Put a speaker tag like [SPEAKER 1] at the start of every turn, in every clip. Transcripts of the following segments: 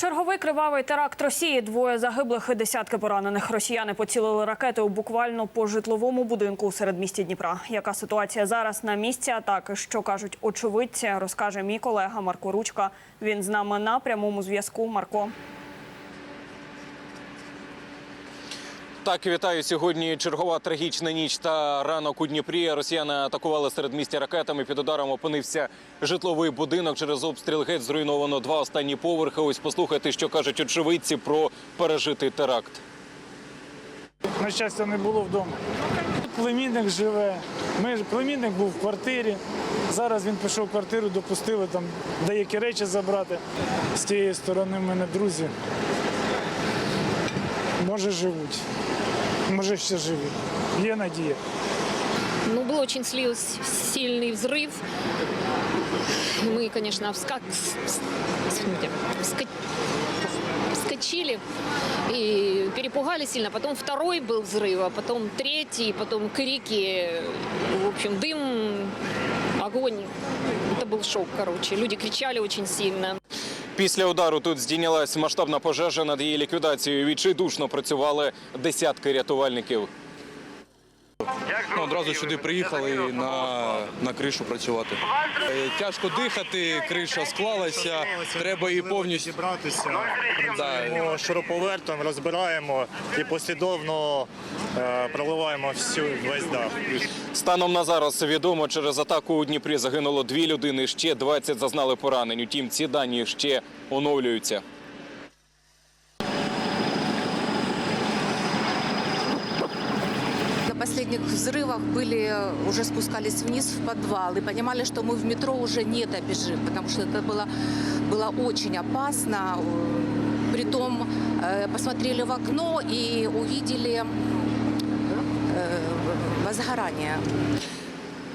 [SPEAKER 1] Черговий кривавий теракт Росії. Двоє загиблих і десятки поранених. Росіяни поцілили ракетою буквально по житловому будинку у середмісті Дніпра. Яка ситуація зараз на місці атаки? Що кажуть очевидці? Розкаже мій колега Марко Ручка. Він з нами на прямому зв'язку. Марко.
[SPEAKER 2] Так, вітаю. Сьогодні чергова трагічна ніч та ранок у Дніпрі. Росіяни атакували середмістя ракетами. Під ударом опинився житловий будинок. Через обстріл геть зруйновано два останні поверхи. Ось послухайте, що кажуть очевидці про пережитий теракт.
[SPEAKER 3] На щастя, не було вдома. Племінник живе. Ми, племінник був в квартирі. Зараз він пішов в квартиру, допустили там деякі речі забрати. З тієї сторони в мене друзі. Може живуть, може ще живі. Є надія.
[SPEAKER 4] Ну, был очень слил- сильный взрыв. Мы, конечно, вскак... с- извините, вска- вскочили и перепугали сильно. Потом второй был взрыв, а потом третий, потом крики, в общем, дым, огонь. Это был шок, короче. Люди кричали очень сильно.
[SPEAKER 2] Після удару тут здійнялась масштабна пожежа. Над її ліквідацією відчайдушно працювали десятки рятувальників.
[SPEAKER 5] Ну, одразу сюди приїхали на, на кришу працювати. Е, Тяжко дихати, криша склалася, треба її повністю.
[SPEAKER 6] зібратися.
[SPEAKER 5] Да.
[SPEAKER 6] Шуруповертом розбираємо і послідовно е, проливаємо всю весь дах.
[SPEAKER 2] Станом на зараз відомо, через атаку у Дніпрі загинуло дві людини. Ще 20 зазнали поранень. Утім, ці дані ще оновлюються.
[SPEAKER 7] последних взрывов были, уже спускались вниз в подвал и понимали, что мы в метро уже не добежим, потому что это было, было очень опасно. Притом э, посмотрели в окно и увидели э, возгорание.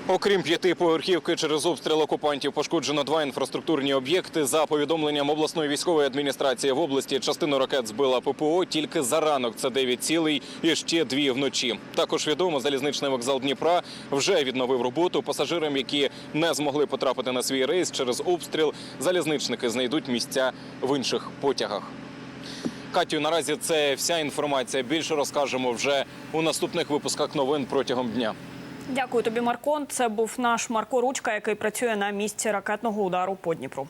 [SPEAKER 2] Окрім п'ятиповерхівки, через обстріл окупантів пошкоджено два інфраструктурні об'єкти. За повідомленням обласної військової адміністрації в області частину ракет збила ППО тільки за ранок. Це 9 цілей і ще дві вночі. Також відомо, залізничний вокзал Дніпра вже відновив роботу. Пасажирам, які не змогли потрапити на свій рейс через обстріл, залізничники знайдуть місця в інших потягах. Катю, наразі це вся інформація. Більше розкажемо вже у наступних випусках новин протягом дня.
[SPEAKER 1] Дякую тобі, Марко. Це був наш Марко Ручка, який працює на місці ракетного удару по Дніпру.